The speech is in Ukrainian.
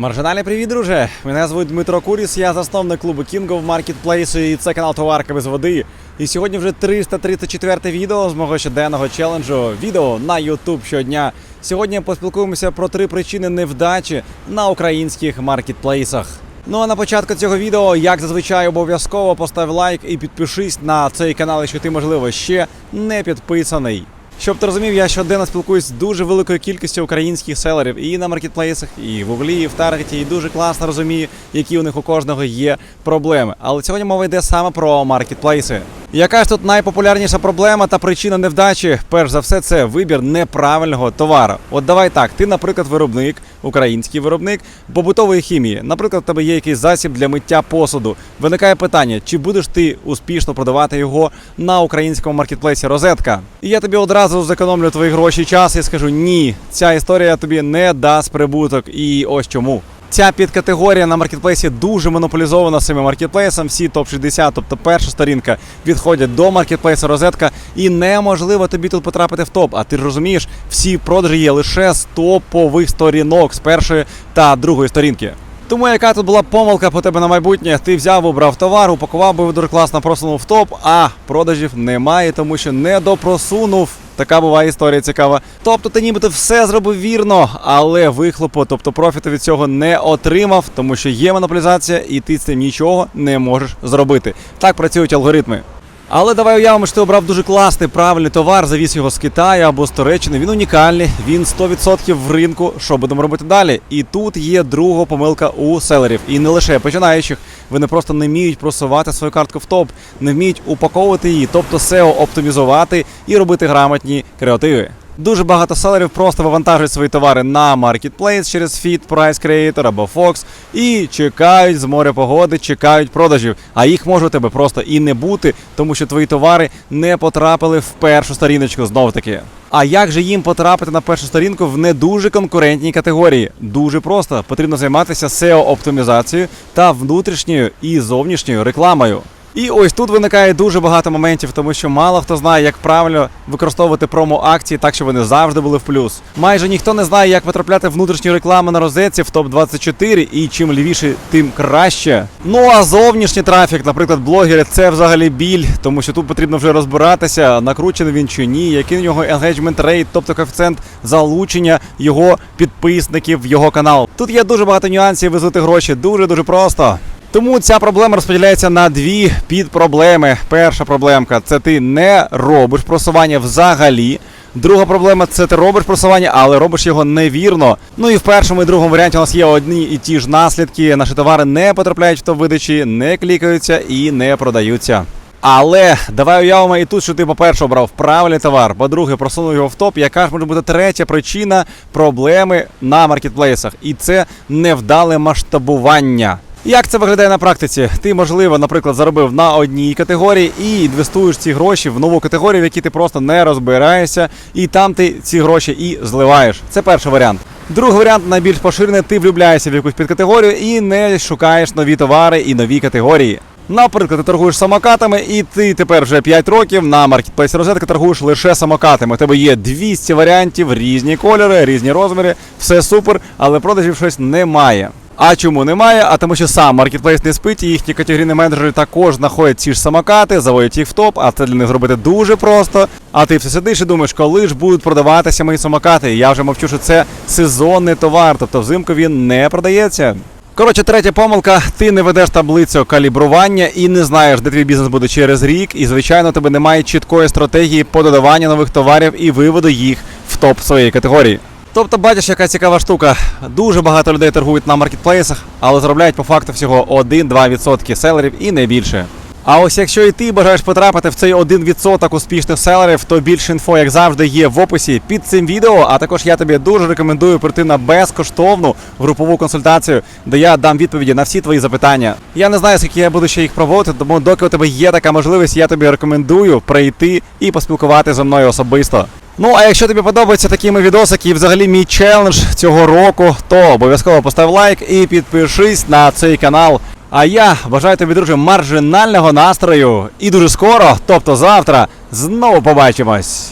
Маржинальний привіт, друже! Мене звуть Дмитро Куріс, я засновник клубу King of Marketplace і це канал Товарка без води. І сьогодні вже 334 відео з мого щоденного челенджу. Відео на YouTube щодня. Сьогодні поспілкуємося про три причини невдачі на українських маркетплейсах. Ну а на початку цього відео, як зазвичай, обов'язково постав лайк і підпишись на цей канал, якщо ти, можливо, ще не підписаний. Щоб ти розумів, я щоденно спілкуюсь з дуже великою кількістю українських селерів і на маркетплейсах, і в Углі, і в Таргеті, і дуже класно розумію, які у них у кожного є проблеми. Але сьогодні мова йде саме про маркетплейси. Яка ж тут найпопулярніша проблема та причина невдачі? Перш за все, це вибір неправильного товару. От давай так, ти, наприклад, виробник, український виробник побутової хімії. Наприклад, в тебе є якийсь засіб для миття посуду. Виникає питання, чи будеш ти успішно продавати його на українському маркетплейсі Розетка? І я тобі одразу зекономлю твої гроші час і скажу: ні, ця історія тобі не дасть прибуток. І ось чому. Ця підкатегорія на маркетплейсі дуже монополізована самим маркетплейсом. Всі топ-60, тобто перша сторінка, відходять до маркетплейсу розетка, і неможливо тобі тут потрапити в топ. А ти ж розумієш, всі продажі є лише з топових сторінок з першої та другої сторінки. Тому яка тут була помилка по тебе на майбутнє? Ти взяв, обрав товар, упакував би дуже класно, просунув в топ, а продажів немає, тому що не допросунув. Така буває історія цікава. Тобто ти нібито все зробив вірно, але вихлопу, тобто профіту від цього не отримав, тому що є монополізація, і ти з цим нічого не можеш зробити. Так працюють алгоритми. Але давай уявимо, що ти обрав дуже класний, правильний товар, завіз його з Китаю або з Туреччини. Він унікальний, він 100% в ринку. Що будемо робити далі? І тут є друга помилка у селерів. І не лише починаючих. Вони просто не вміють просувати свою картку в топ, не вміють упаковувати її, тобто SEO оптимізувати і робити грамотні креативи. Дуже багато селерів просто вивантажують свої товари на маркетплейс через Fit, Price Creator або Fox і чекають з моря погоди, чекають продажів. А їх може у тебе просто і не бути, тому що твої товари не потрапили в першу сторіночку знов таки. А як же їм потрапити на першу сторінку в не дуже конкурентній категорії? Дуже просто потрібно займатися SEO-оптимізацією та внутрішньою і зовнішньою рекламою. І ось тут виникає дуже багато моментів, тому що мало хто знає, як правильно використовувати промо-акції так, щоб вони завжди були в плюс. Майже ніхто не знає, як потрапляти внутрішню рекламу на розетці в топ 24 і чим лівіше, тим краще. Ну а зовнішній трафік, наприклад, блогери, це взагалі біль, тому що тут потрібно вже розбиратися, накручений він чи ні, який у нього engagement rate, тобто коефіцієнт залучення його підписників в його канал. Тут є дуже багато нюансів везути гроші, дуже дуже просто. Тому ця проблема розподіляється на дві підпроблеми. Перша проблемка це ти не робиш просування взагалі. Друга проблема це ти робиш просування, але робиш його невірно. Ну і в першому і другому варіанті у нас є одні і ті ж наслідки. Наші товари не потрапляють в топ видачі, не клікаються і не продаються. Але давай уявимо і тут, що ти, по-перше, обрав правильний товар, по-друге, просунув його в топ. Яка ж може бути третя причина проблеми на маркетплейсах? І це невдале масштабування. Як це виглядає на практиці? Ти, можливо, наприклад, заробив на одній категорії і інвестуєш ці гроші в нову категорію, в якій ти просто не розбираєшся, і там ти ці гроші і зливаєш. Це перший варіант. Другий варіант найбільш поширений, ти влюбляєшся в якусь підкатегорію і не шукаєш нові товари і нові категорії. Наприклад, ти торгуєш самокатами, і ти тепер вже 5 років на маркетплейсі розетка торгуєш лише самокатами. У тебе є 200 варіантів, різні кольори, різні розміри, все супер, але продажів щось немає. А чому немає? А тому що сам маркетплейс не спить, і їхні категорійні менеджери також знаходять ці ж самокати, заводять їх в топ, а це для них зробити дуже просто. А ти все сидиш і думаєш, коли ж будуть продаватися мої самокати? Я вже мовчу, що це сезонний товар, тобто взимку він не продається. Коротше, третя помилка: ти не ведеш таблицю калібрування і не знаєш, де твій бізнес буде через рік. І, звичайно, тебе немає чіткої стратегії по додаванню нових товарів і виводу їх в топ своєї категорії. Тобто, бачиш, яка цікава штука. Дуже багато людей торгують на маркетплейсах, але заробляють по факту всього 1-2% селерів і не більше. А ось якщо і ти бажаєш потрапити в цей 1% успішних селерів, то більше інфо, як завжди, є в описі під цим відео. А також я тобі дуже рекомендую прийти на безкоштовну групову консультацію, де я дам відповіді на всі твої запитання. Я не знаю, скільки я буду ще їх проводити, тому доки у тебе є така можливість, я тобі рекомендую прийти і поспілкувати зі мною особисто. Ну, а якщо тобі подобаються такі мої відосики і взагалі мій челендж цього року, то обов'язково постав лайк і підпишись на цей канал. А я бажаю тобі, друже, маржинального настрою. І дуже скоро, тобто завтра, знову побачимось.